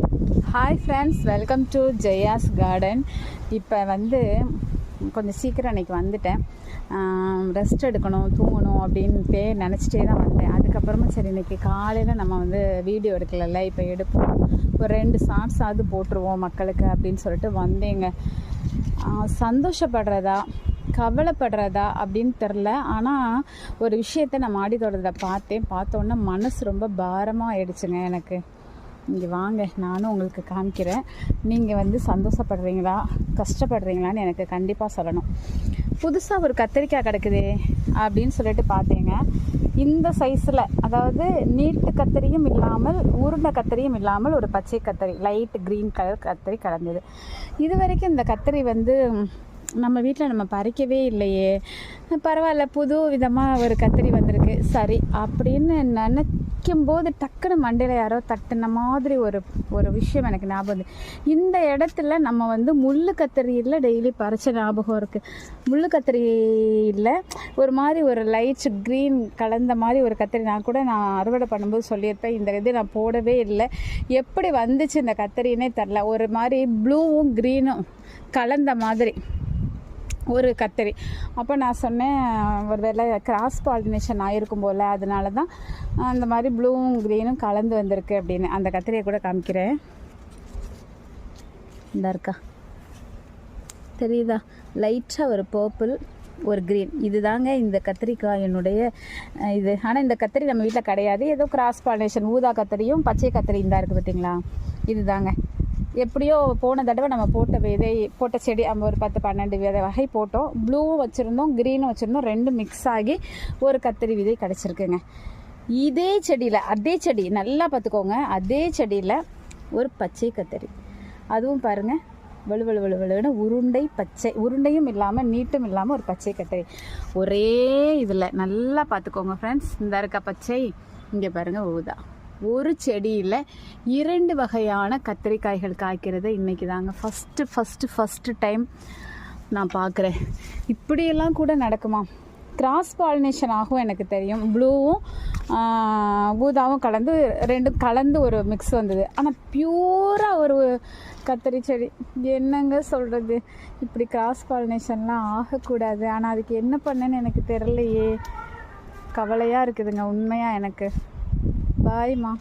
Hi friends welcome to Jaya's garden இப்போ வந்து கொஞ்சம் சீக்கிரம் அன்றைக்கி வந்துட்டேன். ரெஸ்ட் எடுக்கணும் தூங்கணும் அப்படின்ட்டு நினச்சிட்டே தான் வந்தேன். அதுக்கப்புறமா சரி இன்றைக்கி காலையில் நம்ம வந்து வீடியோ எடுக்கலல்ல இப்போ எடுப்போம். ஒரு ரெண்டு ஷார்ட்ஸாவது போட்டுருவோம் மக்களுக்கு அப்படின்னு சொல்லிட்டு வந்தேங்க. சந்தோஷப்படுறதா கவலைப்படுறதா அப்படின்னு தெரில ஆனால் ஒரு விஷயத்த நான் மாடி தோட்டத்தில் பார்த்தேன். பார்த்தோன்னே மனசு ரொம்ப பாரமாக ஆயிடுச்சுங்க எனக்கு. இங்கே வாங்க நானும் உங்களுக்கு காமிக்கிறேன். நீங்கள் வந்து சந்தோஷப்படுறீங்களா? கஷ்டப்படுறீங்களான்னு எனக்கு கண்டிப்பாக சொல்லணும். புதுசாக ஒரு கத்திரிக்காய் கிடக்குதே அப்படின்னு சொல்லிட்டு பார்த்தீங்க. இந்த சைஸில் அதாவது நீட்டு கத்திரியும் இல்லாமல் உருண்டை கத்திரியும் இல்லாமல் ஒரு பச்சை கத்திரி லைட் க்ரீன் கலர் கத்திரி கலந்தது. இது வரைக்கும் இந்த கத்திரி வந்து நம்ம வீட்டில் நம்ம பறிக்கவே இல்லையே. பரவாயில்ல புது விதமாக ஒரு கத்திரி வந்திருக்கு. சரி அப்படின்னு நினச்சி போது டக்குன்னு மண்டையில் யாரோ தட்டுன மாதிரி ஒரு ஒரு விஷயம் எனக்கு ஞாபகம் வந்து இந்த இடத்துல நம்ம வந்து முள்ளு கத்திரியில் டெய்லி பறிச்ச ஞாபகம் இருக்குது முள்ளு கத்திரியில் ஒரு மாதிரி ஒரு லைட் க்ரீன் கலந்த மாதிரி ஒரு கத்திரி நான் கூட நான் அறுவடை பண்ணும்போது சொல்லியிருப்பேன். இந்த இது நான் போடவே இல்லை. எப்படி வந்துச்சு இந்த கத்திரினே தெரில ஒரு மாதிரி ப்ளூவும் க்ரீனும் கலந்த மாதிரி. ஒரு கத்திரி. அப்போ நான் சொன்னேன் ஒரு வேளை கிராஸ் பாலினேஷன் ஆகிருக்கும் போல் அதனால தான் அந்த மாதிரி ப்ளூவும் க்ரீனும் கலந்து வந்திருக்கு அப்படின்னு. அந்த கத்திரியை கூட காமிக்கிறேன். இந்த இருக்கா. தெரியுதா? லைட்டாக ஒரு பர்பிள் ஒரு க்ரீன் இதுதாங்க இந்த கத்திரிக்காய் என்னுடைய இது. ஆனால் இந்த கத்திரி நம்ம வீட்டில் கிடையாது. ஏதோ கிராஸ் பாலினேஷன் ஊதா கத்திரியும் பச்சை கத்திரியும் தான் இருக்குது பார்த்தீங்களா? இதுதாங்க. எப்படியோ போன தடவை நம்ம போட்ட விதை போட்ட செடி நம்ம ஒரு பத்து பன்னெண்டு விதை வகை போட்டோம். ப்ளூவும் வச்சுருந்தோம் க்ரீனும் வச்சுருந்தோம். ரெண்டும் மிக்ஸ் ஆகி ஒரு கத்திரி விதை கிடச்சிருக்குங்க. இதே செடியில் அதே செடி நல்லா பார்த்துக்கோங்க. அதே செடியில் ஒரு பச்சை கத்திரி. அதுவும் பாருங்கள் வலு வலு வலு வலுன்னு உருண்டை பச்சை. உருண்டையும் இல்லாமல் நீட்டும் இல்லாமல் ஒரு பச்சை கத்திரி. ஒரே இதில் நல்லா பார்த்துக்கோங்க ஃப்ரெண்ட்ஸ் இந்த இருக்க பச்சை இங்கே பாருங்கள் ஊதா. ஒரு செடியில் இரண்டு வகையான கத்திரிக்காய்கள் காய்க்கிறது இன்றைக்கி தாங்க ஃபஸ்ட்டு ஃபஸ்ட்டு ஃபஸ்ட்டு டைம் நான் பார்க்குறேன் இப்படியெல்லாம் கூட நடக்குமா? கிராஸ் பாலினேஷன் ஆகும் எனக்கு தெரியும். ப்ளூவும் ஊதாவும் கலந்து ரெண்டும் கலந்து ஒரு மிக்ஸ் வந்தது. ஆனால் பியூராக ஒரு கத்திரி செடி என்னங்க சொல்கிறது இப்படி கிராஸ் பாலினேஷன்லாம் ஆகக்கூடாது. ஆனால் அதுக்கு என்ன பண்ணேன்னு எனக்கு தெரிலையே கவலையாக இருக்குதுங்க உண்மையாக எனக்கு. 拜以吗？